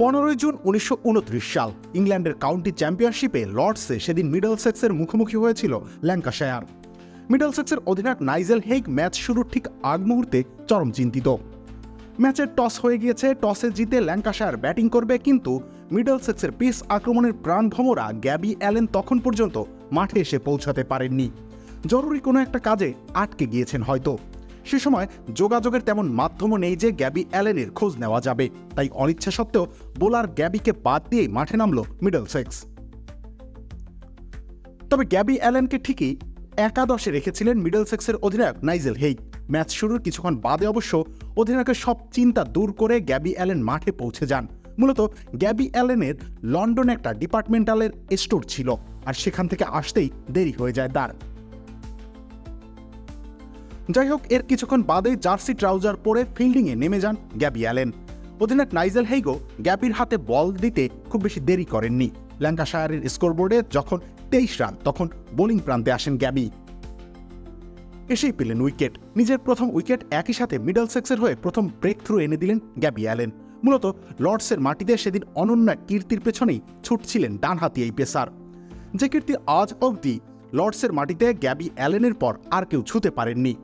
পনেরোই জুন উনিশশো উনত্রিশ সাল, ইংল্যান্ডের কাউন্টি চ্যাম্পিয়নশিপে লর্ডসে সেদিন মিডল সেক্সের মুখোমুখি হয়েছিল ল্যাঙ্কাশায়ার। মিডল সেক্সের অধিনায়ক নাইজেল হেইগ ম্যাচ শুরুর ঠিক আগ মুহূর্তে চরম চিন্তিত। ম্যাচের টস হয়ে গিয়েছে, টসে জিতে ল্যাঙ্কাশায়ার ব্যাটিং করবে কিন্তু মিডলসেক্সের পিস আক্রমণের প্রাণভমরা গ্যাবি অ্যালেন তখন পর্যন্ত মাঠে এসে পৌঁছাতে পারেননি। জরুরি কোনো একটা কাজে আটকে গিয়েছেন হয়তো। সে সময় যোগাযোগের তেমন মাধ্যমও নেই যে গ্যাবি অ্যালেনের খোঁজ নেওয়া যাবে। তাই অনিচ্ছা সত্ত্বেও বোলার গ্যাবিকে বাদ দিয়েই মাঠে নামল মিডলসেক্স। তবে গ্যাবি অ্যালেনকে ঠিকই একাদশে রেখেছিলেন মিডলসেক্সের অধিনায়ক নাইজেল হেইগ। ম্যাচ শুরুর কিছুক্ষণ বাদে অবশ্য অধিনায়কের সব চিন্তা দূর করে গ্যাবি অ্যালেন মাঠে পৌঁছে যান। মূলত গ্যাবি অ্যালেনের লন্ডনে একটা ডিপার্টমেন্টালের স্টোর ছিল, আর সেখান থেকে আসতেই দেরি হয়ে যায় তার। যাই হোক এর কিছুক্ষণ বাদেই জার্সি ট্রাউজার পরে ফিল্ডিংয়ে নেমে যান গ্যাবি অ্যালেন। অধিনায়ক নাইজেল হেইগো গ্যাবির হাতে বল দিতে খুব বেশি দেরি করেননি। ল্যাঙ্কাশায়ারের স্কোরবোর্ডে যখন তেইশ রান, তখন বোলিং প্রান্তে আসেন গ্যাবি। এসেই পেলেন উইকেট। নিজের প্রথম উইকেট একই সাথে মিডল সেক্সের হয়ে প্রথম ব্রেক থ্রু এনে দিলেন গ্যাবি অ্যালেন। মূলত লর্ডসের মাটিতে সেদিন অনন্য কীর্তির পেছনেই ছুটছিলেন ডানহাতি এই পেসার। যে কীর্তি আজ অবধি লর্ডসের মাটিতে গ্যাবি অ্যালেনের পর আর কেউ ছুতে পারেননি।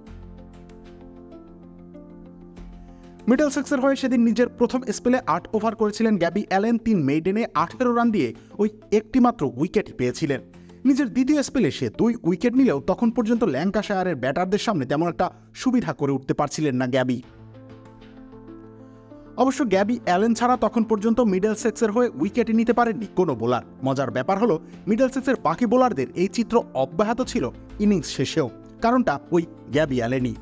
মিডলসেক্সের হয়ে সেদিন নিজের প্রথম স্পেলে আট ওভার করেছিলেন গ্যাবি অ্যালেন তিন মেইডেনে আঠেরো রান দিয়ে ওই একটিমাত্র উইকেট পেয়েছিলেন। নিজের দ্বিতীয় স্পেলে সে দুই উইকেট নিলেও তখন পর্যন্ত ল্যাঙ্কাশায়ারের ব্যাটারদের সামনে তেমন একটা সুবিধা করে উঠতে পারছিলেন না গ্যাবি। অবশ্য গ্যাবি অ্যালেন ছাড়া তখন পর্যন্ত মিডল সেক্সের হয়ে উইকেটে নিতে পারেননি কোনো বোলার। মজার ব্যাপার হলো মিডল সেক্সের বাকি বোলারদের এই চিত্র অব্যাহত ছিল ইনিংস শেষেও। কারণটা ওই গ্যাবি অ্যালেনই।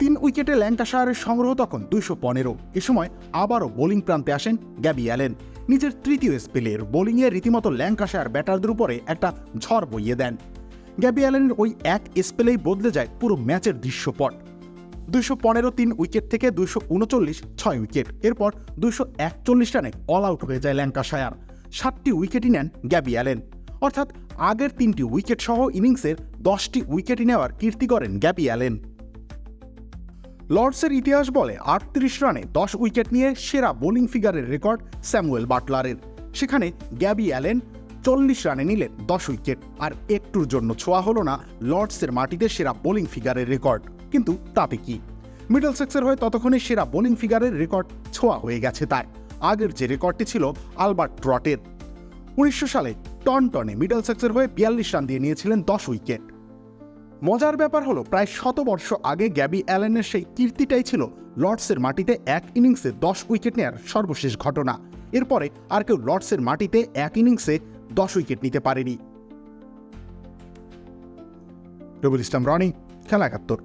তিন উইকেটে ল্যাঙ্কাশায়ারের সংগ্রহ তখন দুইশো পনেরো। এ সময় আবারও বোলিং প্রান্তে আসেন গ্যাবি অ্যালেন। নিজের তৃতীয় স্পেলের বোলিংয়ে রীতিমতো ল্যাঙ্কাশায়ার ব্যাটারদের উপরে একটা ঝড় বইয়ে দেন। গ্যাবি অ্যালেনের ওই এক স্পেলেই বদলে যায় পুরো ম্যাচের দৃশ্যপট। দুইশো পনেরো তিন উইকেট থেকে দুইশো উনচল্লিশ ছয় উইকেট। এরপর দুইশো একচল্লিশ রানে অল আউট হয়ে যায় ল্যাঙ্কাশায়ার। সাতটি উইকেটই নেন গ্যাবি অ্যালেন। অর্থাৎ আগের তিনটি উইকেট সহ ইনিংসের দশটি উইকেটই নেওয়ার কীর্তি করেন গ্যাবি অ্যালেন। লর্ডসের ইতিহাস বলে আটত্রিশ রানে দশ উইকেট নিয়ে সেরা বোলিং ফিগারের রেকর্ড স্যামুয়েল বাটলারের। সেখানে গ্যাবি অ্যালেন চল্লিশ রানে নিলেন দশ উইকেট, আর একটুর জন্য ছোঁয়া হলো না লর্ডসের মাটিতে সেরা বোলিং ফিগারের রেকর্ড। কিন্তু তাতে কি? মিডল সেক্সের হয়ে ততক্ষণে সেরা বোলিং ফিগারের রেকর্ড ছোঁয়া হয়ে গেছে তার আগের যে রেকর্ডটি ছিল আলবার্ট ট্রটের। উনিশশো সালে টন টনে মিডল সেক্সের হয়ে বিয়াল্লিশ রান দিয়ে নিয়েছিলেন দশ উইকেট। মজার ব্যাপার হলো, প্রায় শত বর্ষ আগে গ্যাবি অ্যালেনের সেই কীর্তিটাই ছিল লর্ডসের মাটিতে এক ইনিংসে দশ উইকেট নেয়ার সর্বশেষ ঘটনা। এরপরে আর কেউ লর্ডসের মাটিতে এক ইনিংসে দশ উইকেট নিতে পারেনি। রবুল ইসলাম রনি, খেলা একাত্তর।